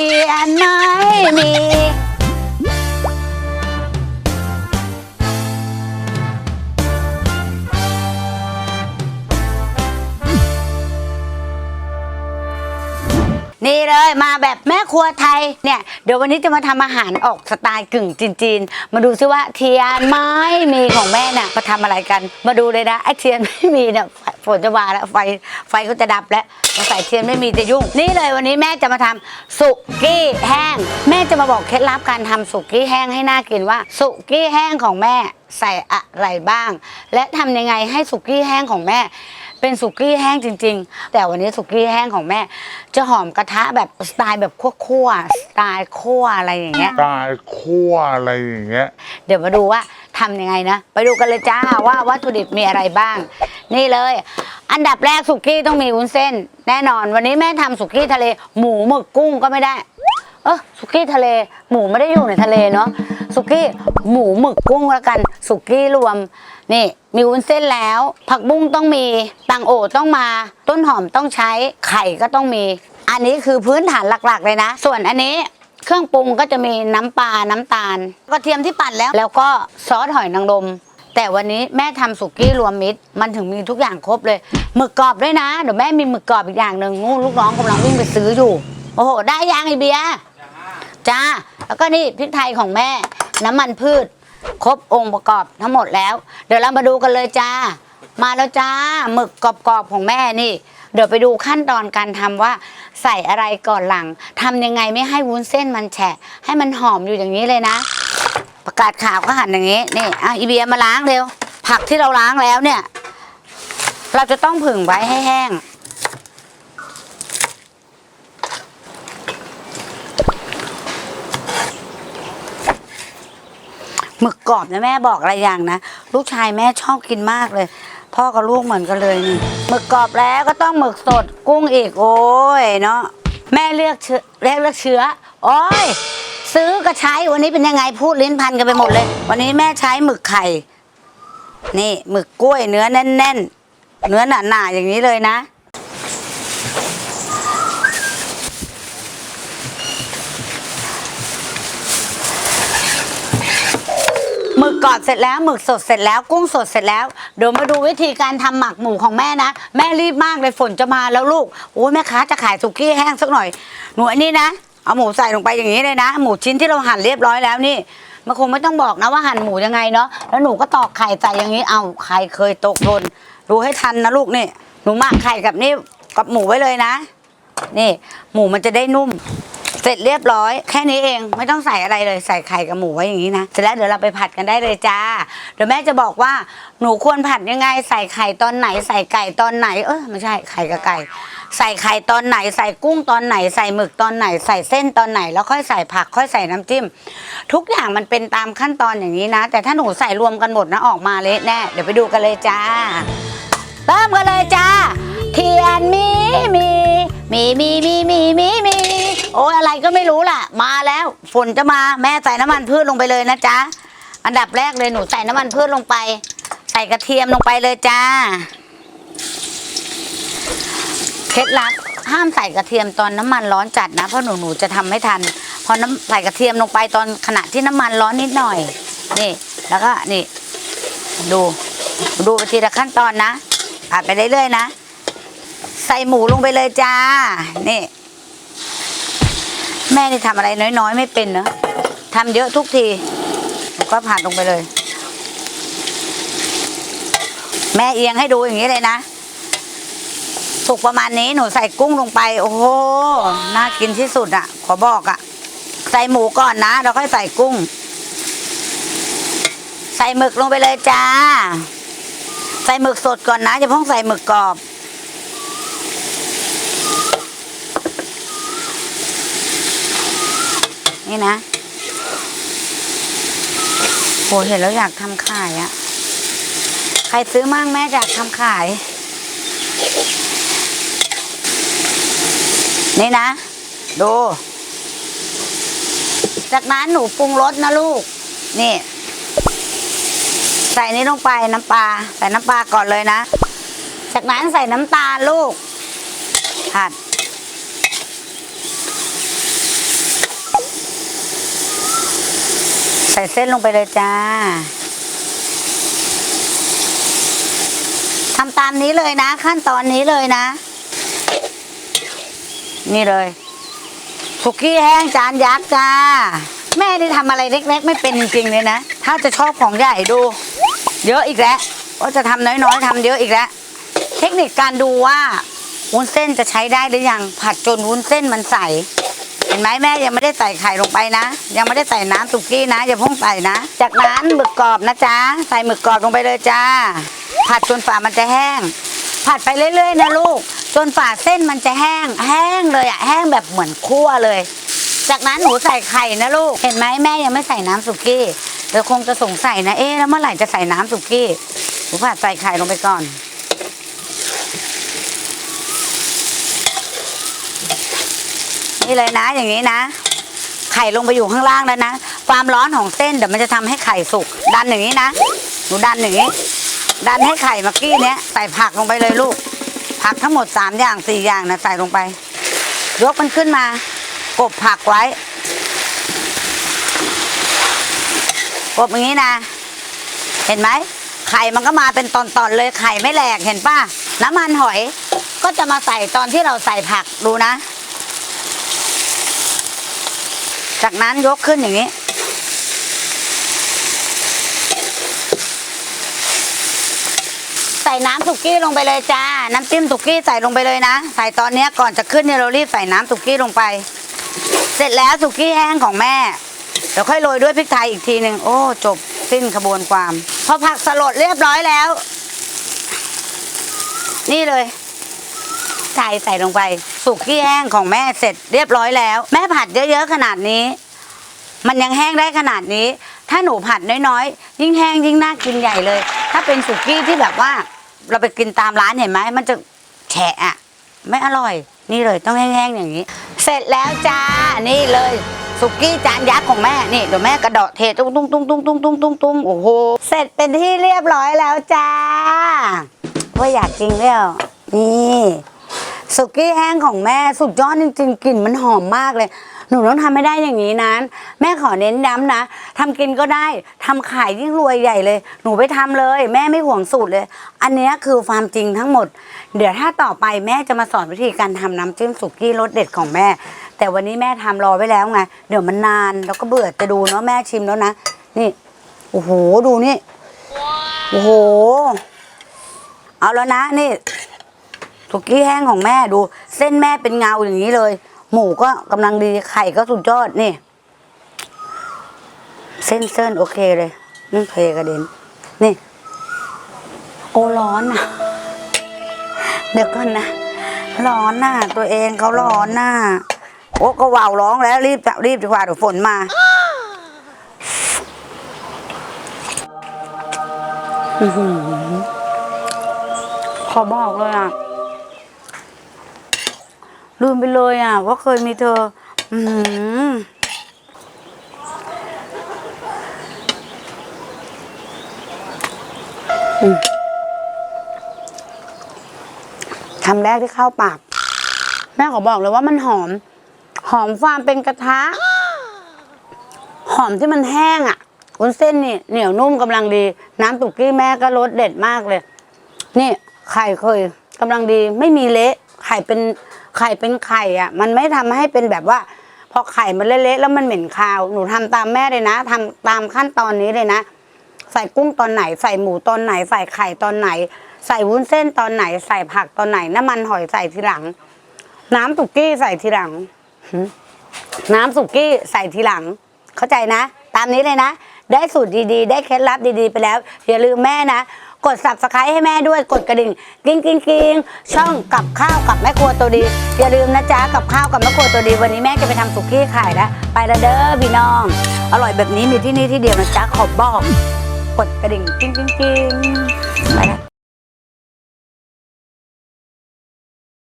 and Miami. นี่เลยมาแบบแม่ครัวไทยเนี่ยเดี๋ยววันนี้จะมาทำอาหารออกสไตล์กึ่งจีนๆ มาดูซิว่าเทียนไม้มีของแม่เนี่ยมาทำอะไรกัน มาดูเลยนะไอ้เทียนไม่มีเนี่ยฝนจะมาแล้วไฟไฟก็จะดับแล้วมาใส่เทียนไม่มีจะยุ่ง นี่เลยวันนี้แม่จะมาทำสุกี้แห้ง แม่จะมาบอกเคล็ดลับการทำสุกี้แห้งให้น่ากินว่า สุกี้แห้งของแม่ใส่อะไรบ้าง และทำยังไงให้สุกี้แห้งของแม่ เป็นสุกี้แห้งจริง ๆ แต่วันนี้สุกี้แห้งของแม่ จะหอมกระทะแบบสไตล์แบบคั่วๆสไตล์คั่วอะไรอย่างเงี้ย ตายคั่วอะไรอย่างเงี้ย เดี๋ยวมาดูว่าทำยังไงนะ ไปดูกันเลยจ้าว่าวัตถุดิบมีอะไรบ้าง นี่เลย อันดับแรกสุกี้ต้องมีวุ้นเส้น แน่นอน วันนี้แม่ทำสุกี้ทะเล หมูหมึกกุ้งก็ไม่ได้ เออสุกี้ทะเล หมูไม่ได้อยู่ในทะเลเนาะสุกี้หมูหมึกกุ้งแล้วกัน สุกี้รวม นี่มีวุ้นเส้นแล้ว ผักบุ้งต้องมีตังโอต้องมา ต้นหอมต้องใช้ไข่ก็ต้องมี อันนี้คือพื้นฐานหลักๆเลยนะ ส่วนอันนี้เครื่องปรุงก็จะมีน้ำปลา น้ำตาลกระเทียมที่ปั่นแล้ว แล้วก็ซอสหอยนางรมแต่วันนี้แม่ทำสุกี้รวมมิตร มันถึงมีทุกอย่างครบเลยหมึกกรอบด้วยนะเดี๋ยวแม่มีหมึกกรอบอีกอย่างหนึ่งงูลูกน้องกำลังวิ่งไปซื้ออยู่ โอ้โห ได้ยังไอเบียจ้าแล้วก็นี่พริกไทยของแม่ น้ำมันพืช ครบองค์ประกอบทั้งหมดแล้ว เดี๋ยวเรามาดูกันเลยจ้า มาแล้วจ้าหมึกกรอบๆของแม่นี่ เดี๋ยวไปดูขั้นตอนการทำว่า ใส่อะไรก่อนหลังทำยังไงไม่ให้วุ้นเส้นมันแฉะ ให้มันหอมอยู่อย่างนี้เลยนะ ประกาศข่าวก็หั่นอย่างนี้นี่อะอีเบียมาล้างเร็ว ผักที่เราล้างแล้วเนี่ย เราจะต้องผึ่งไว้ให้แห้ง หมึกกรอบนะแม่บอกอะไรอย่างนะ ลูกชายแม่ชอบกินมากเลย พ่อกับลูกเหมือนกันเลยนี่หมึกกรอบแล้วก็ต้องหมึกสดกุ้งอีกโอ้ยเนาะแม่เลือกเชื้อเลือกเลือกเชื้อโอ้ยซื้อก็ใช้วันนี้เป็นยังไงพูดลิ้นพันกันไปหมดเลย วันนี้แม่ใช้หมึกไข่ นี่หมึกกล้วยเนื้อแน่น ๆ เนื้อหนาๆอย่างนี้เลยนะ กรอบเสร็จแล้วหมึกสดเสร็จแล้วกุ้งสดเสร็จแล้วเดี๋ยวมาดูวิธีการทำหมักหมูของแม่นะ แม่รีบมากเลยฝนจะมาแล้วลูกโอ้ยแม่ค้าจะขายสุกี้แห้งสักหน่อย หนูอันนี้นะ เอาหมูใส่ลงไปอย่างนี้เลยนะ หมูชิ้นที่เราหั่นเรียบร้อยแล้วนี่มันคงไม่ต้องบอกนะว่าหั่นหมูยังไงเนาะแล้วหนูก็ตอกไข่ใส่อย่างนี้เอาใครเคยตกหล่นดูให้ทันนะลูกนี่หนูหมักไข่กับนี่กับหมูไว้เลยนะ นี่ หมูมันจะได้นุ่ม เสร็จเรียบร้อย แค่นี้เองไม่ต้องใส่อะไรเลยใส่ไข่กับหมูไว้อย่างนี้นะเสร็จแล้วเดี๋ยวเราไปผัดกันได้เลยจ้าเดี๋ยวแม่จะบอกว่าหนูควรผัดยังไง ใส่ไข่ตอนไหน ใส่ไก่ตอนไหน เออไม่ใช่ไข่กับไก่ ใส่ไข่ตอนไหน ใส่กุ้งตอนไหน ใส่หมึกตอนไหน ใส่เส้นตอนไหน แล้วค่อยใส่ผักค่อยใส่น้ำจิ้ม ทุกอย่างมันเป็นตามขั้นตอนอย่างนี้นะ แต่ถ้าหนูใส่รวมกันหมดนะออกมาเละแน่เดี๋ยวไปดูกันเลยจ้าเริ่มกันเลยจ้าเทียนมีมีมีมีมีมีมี โอ้ยอะไรก็ไม่รู้ล่ะ มาแล้วฝนจะมาแม่ใส่น้ำมันพืชลงไปเลยนะจ๊ะ อันดับแรกเลยหนูใส่น้ำมันพืชลงไป ใส่กระเทียมลงไปเลยจ้าเคล็ดลับห้ามใส่กระเทียมตอนน้ำมันร้อนจัดนะเพราะหนูหนูจะทำไม่ทันพอน้ำใส่กระเทียมลงไปตอนขณะที่น้ำมันร้อนนิดหน่อย นี่ แล้วก็นี่ ดู ดูไปทีละขั้นตอนนะผัดไปเรื่อยๆนะ ใส่หมูลงไปเลยจ้า นี่ แม่นี่ทำอะไรน้อยๆ ไม่เป็นเนอะทำเยอะทุกทีก็ผัดลงไปเลย แม่เอียงให้ดูอย่างนี้เลยนะสุกประมาณนี้หนูใส่กุ้งลงไป โอ้โหน่ากินที่สุดอะขอบอกอะใส่หมูก่อนนะแล้วค่อยใส่กุ้ง ใส่หมึกลงไปเลยจ้า ใส่หมึกสดก่อนนะอย่าเพิ่งใส่หมึกกรอบ นี่นะโหเห็นแล้วอยากทำขายอะใครซื้อมั่งแม่อยากทำขาย นี่นะ ดู จากนั้นหนูปรุงรสนะลูก นี่ ใส่นี้ลงไปน้ำปลาใส่น้ำปลาก่อนเลยนะ จากนั้นใส่น้ำตาลลูกผัด ส่เส้นลงไปเลยจ้าทำตามนี้เลยนะ ขั้นตอนนี้เลยนะ นี่เลยสุกี้แห้งจานยักษ์จ้า แม่ที่ทำอะไรเล็ก ๆ ไม่เป็นจริงๆเลยนะ ถ้าจะชอบของใหญ่ดู เยอะอีกแล้วว่าจะทำน้อยๆทำเยอะอีกแล้ว เทคนิคการดูว่าวุ้นเส้นจะใช้ได้หรือยัง ผัดจนวุ้นเส้นมันใส เห็นไหมแม่ยังไม่ได้ใส่ไข่ลงไปนะ ยังไม่ได้ใส่น้ำสุกี้นะอย่าเพิ่งใส่นะ จากนั้นหมึกกรอบนะจ๊ะใส่หมึกกรอบลงไปเลยจ้า ผัดจนฝามันจะแห้ง ผัดไปเรื่อยๆนะลูก จนฝาเส้นมันจะแห้ง แห้งเลยอะแห้งแบบเหมือนคั่วเลย จากนั้นหนูใส่ไข่นะลูก เห็นไหมแม่ยังไม่ใส่น้ำสุกี้เดี๋ยวคงจะสงสัยนะเอ๊ะแล้วเมื่อไหร่จะใส่น้ำสุกี้หนูผัดใส่ไข่ลงไปก่อน นี่เลยนะ อย่างนี้นะ ไข่ลงไปอยู่ข้างล่างแล้วนะ ความร้อนของเส้นเดี๋ยวมันจะทำให้ไข่สุก ดันอย่างนี้นะ หนูดันอย่างนี้ ดันให้ไข่เมื่อกี้เนี้ยใส่ผักลงไปเลยลูก ผักทั้งหมดสามอย่างสี่อย่างนะใส่ลงไป ยกมันขึ้นมา กบผักไว้ กบอย่างนี้นะ เห็นไหม ไข่มันก็มาเป็นตอนๆเลย ไข่ไม่แหลก เห็นป่ะ น้ำมันหอยก็จะมาใส่ตอนที่เราใส่ผักดูนะ จากนั้นยกขึ้นอย่างนี้ ใส่น้ำสุกี้ลงไปเลยจ้า น้ำจิ้มสุกี้ใส่ลงไปเลยนะ ใส่ตอนนี้ก่อนจะขึ้นเนี่ยเรารีบใส่น้ำสุกี้ลงไป เสร็จแล้วสุกี้แห้งของแม่ เดี๋ยวค่อยโรยด้วยพริกไทยอีกทีหนึ่งโอ้ จบสิ้นขบวนความ พอผักสลดเรียบร้อยแล้ว นี่เลย ใส่ใส่ลงไป สุกี้แห้งของแม่เสร็จเรียบร้อยแล้ว แม่ผัดเยอะๆขนาดนี้ มันยังแห้งได้ขนาดนี้ ถ้าหนูผัดน้อยๆ ยิ่งแห้งยิ่งน่ากินใหญ่เลย ถ้าเป็นสุกี้ที่แบบว่า เราไปกินตามร้านเห็นไหมมันจะแฉะอะไม่อร่อย นี่เลยต้องแห้งๆอย่างนี้ เสร็จแล้วจ้านี่เลยสุกี้จานยักษ์ของแม่นี่เดี๋ยวแม่กระเดาะเทตุ้งตุ้งตุ้งตุ้งตุ้งตุ้งตุ้งตุ้งโอ้โหเสร็จเป็นที่เรียบร้อยแล้วจ้าว่าอยากกินแล้วนี่ สุกี้แห้งของแม่สุดยอดจริงๆกลิ่นมันหอมมากเลย หนูต้องทำให้ได้อย่างนี้นะแม่ขอเน้นย้ำนะทำกินก็ได้ทำขายยิ่งรวยใหญ่เลย หนูไปทำเลย แม่ไม่ห่วงสูตรเลย อันนี้คือความจริงทั้งหมด เดี๋ยวถ้าต่อไปแม่จะมาสอนวิธีการทำน้ำจิ้มสุกี้รสเด็ดของแม่ แต่วันนี้แม่ทำรอไว้แล้วไงเดี๋ยวมันนานแล้วก็เบื่อจะดูเนาะแม่ชิมแล้วนะ นี่โอ้โหดูนี่โอ้โห เอาแล้วนะนี่ สุกี้แห้งของแม่ดู เส้นแม่เป็นเงาอย่างนี้เลย หมูก็กำลังดีไข่ก็สุดยอดนี่ เส้นเส้นโอเคเลยนี่เพกระเด็นนี่ โอ้ร้อนนะเดี๋ยวก่อนนะร้อนน่ะตัวเองเขาร้อนน่ะโอ้ก็ว่าวร้องแล้วรีบรีบดีกว่าเดี๋ยวฝนมาอือหือขอบอกเลยอะ ลืมไปเลยอะว่าเคยมีเธอ อืมคำแรกที่เข้าปาก แม่ขอบอกเลยว่ามันหอม หอมความเป็นกระทะ หอมที่มันแห้งอะวุ้นเส้นนี่เหนียวนุ่มกำลังดี น้ำตุกกี้แม่ก็รสเด็ดมากเลย นี่ไข่เคยกำลังดีไม่มีเละไข่เป็น ไข่เป็นไข่อะ มันไม่ทำให้เป็นแบบว่า พอไข่มันเละๆแล้วมันเหม็นคาว หนูทำตามแม่เลยนะทำตามขั้นตอนนี้เลยนะ ใส่กุ้งตอนไหน ใส่หมูตอนไหน ใส่ไข่ตอนไหน ใส่วุ้นเส้นตอนไหน ใส่ผักตอนไหน น้ำมันหอยใส่ทีหลัง น้ำสุกี้ใส่ทีหลังน้ำสุกี้ใส่ทีหลัง เข้าใจนะ ตามนี้เลยนะ ได้สูตรดีๆ ได้เคล็ดลับดีๆ ไปแล้ว อย่าลืมแม่นะ กด subscribe ให้แม่ด้วยกดกระดิ่งกิ้งกิ้งกิ้งช่องกับข้าวกับแม่ครัวตัวดี อย่าลืมนะจ๊ะกับข้าวกับแม่ครัวตัวดี วันนี้แม่จะไปทำสุกี้ขายแล้วไปและเด้อพี่น้อง อร่อยแบบนี้มีที่นี่ที่เดียวนะจ๊ะขอบอก กดกระดิ่งกิ้งกิ้งกิ้งไปแล้ว